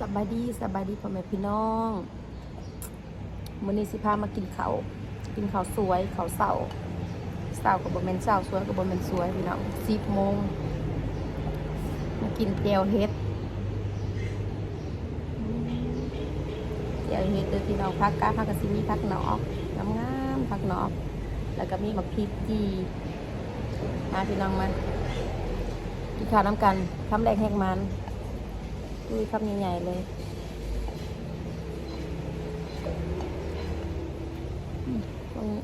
สบายดีสบายดีพ่อแม่พี่น้องมื้อนี้สิพามากินข้าวกินข้าวสวยข้าวเสาเสากับบ่แม่นเสาสวยกับบ่แม่นสวยพี่น้อง10โมงมากินแจ่วเฮ็ดแจ่วเฮ็ดเด้อพี่น้องผักกาผักกะสิมีผักหนอกงามๆผักหนอกแล้วก็มีบักพริกจีมาพี่น้องมากินข้าวน้ำกันทำแรกแหกมัน ดูคำใหญ่ๆเลยอืมตรงนี้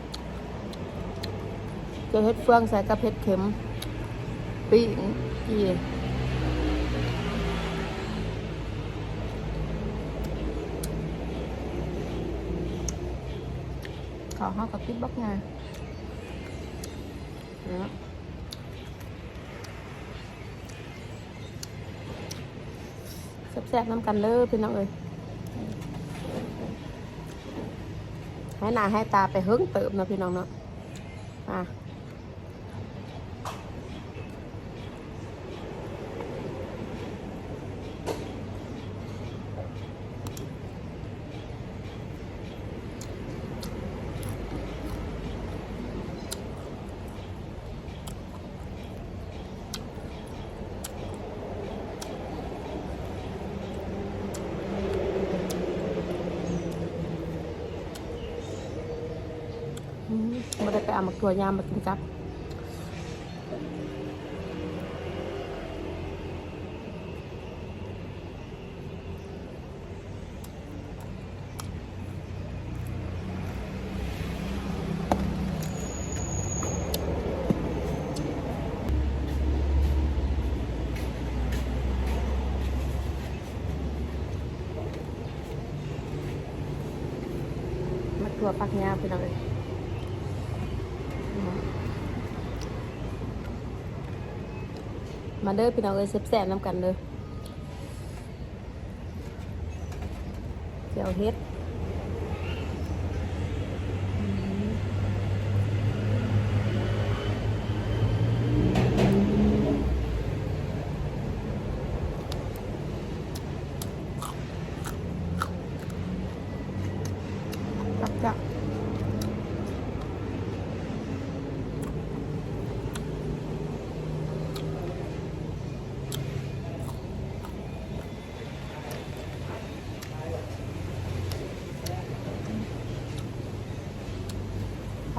แจวเห็ดเฟืองเพื่อนน้องเฟืองใส่กับเห็ดเข็มปิ้งจีขอห้ากับพริกบักงาเนี่ยแซ่บๆน้ำกันเลยพี่น้องเอ้ยให้หน้าให้ตาไปเฮิ้งเติมนะพี่น้องเนาะอะ ไม่ได้ไปเอามาตัวยามมากินกับมาตัวปักยาไปหน่อย มาเด้อพี่น้องเอ้ยแซ่บๆน้ำกันเด้อเจียวเฮ็ด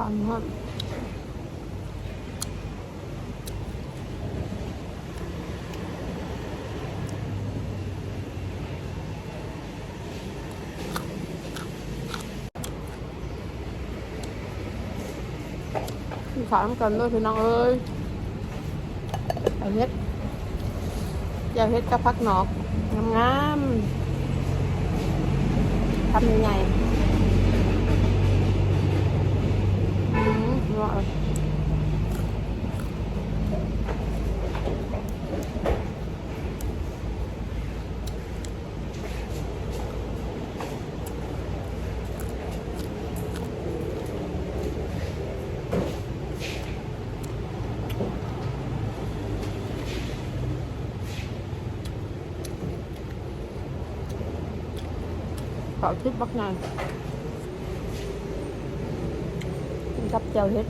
ทานฮอนกินข้าวน้ำกันด้วยพี่น้องเอ้ยเอาเฮ็ดอย่าเฮ็ดกับพักหนอกงามๆทำยังไง อืมอร่อยขอทิพย์บั กับเจ้าเฮ็ด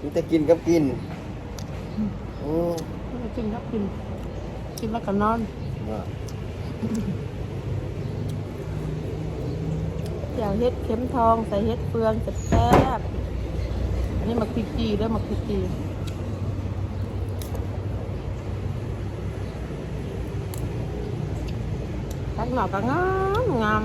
มีแต่กินกับกินโอ้กินครับกิน กินแล้วก็นอนว่าเดี๋ยวเฮ็ดเข็มทองใส่เฮ็ดเฟืองแซ่บๆอันนี้หมักพริกจีเด้อหมักพริกจีทักหน่อก็งามงาม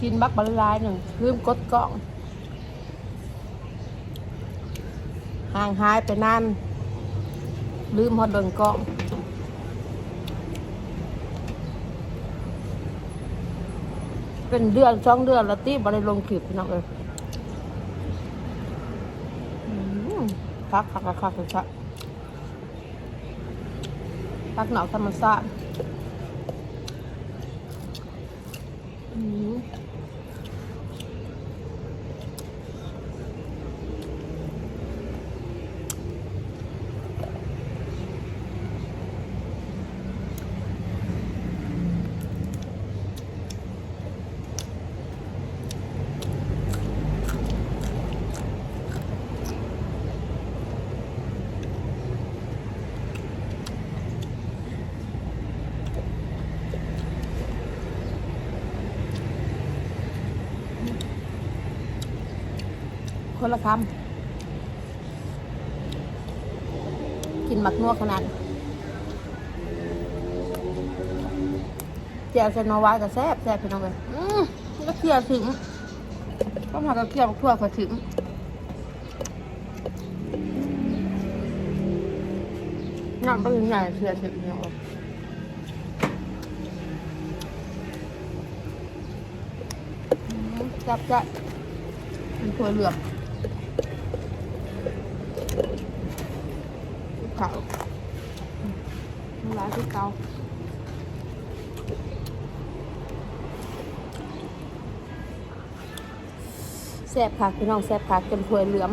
กินบักบรรลายหนึ่งลืมกดกล่อง ห่างหายไปนานลืมฮอดเบิงกล้องเป็นเดือนสองเดือนล้วตีบริลงคลิปพี่น้องเอ้ยคักคักคักคักคักคักหนาวธรรมชาติอื คนละคำกินหมักนัวขนาดแจวเซนมาวายกับแซ่บแซ่บพี่น้องเลยอืมก็เคี่ยวถึงก็มากับเคี่ยวทั่วก็ถึงน้ำปลาใหญ่เคี่ยวถึงพี่น้องเอ้ยจับจับเป็นถั่วเหลือง ขาวน้ำลายที่เกาแซ่บค่ะพี่น้องแซ่บค่ะจนถั่วเหลือม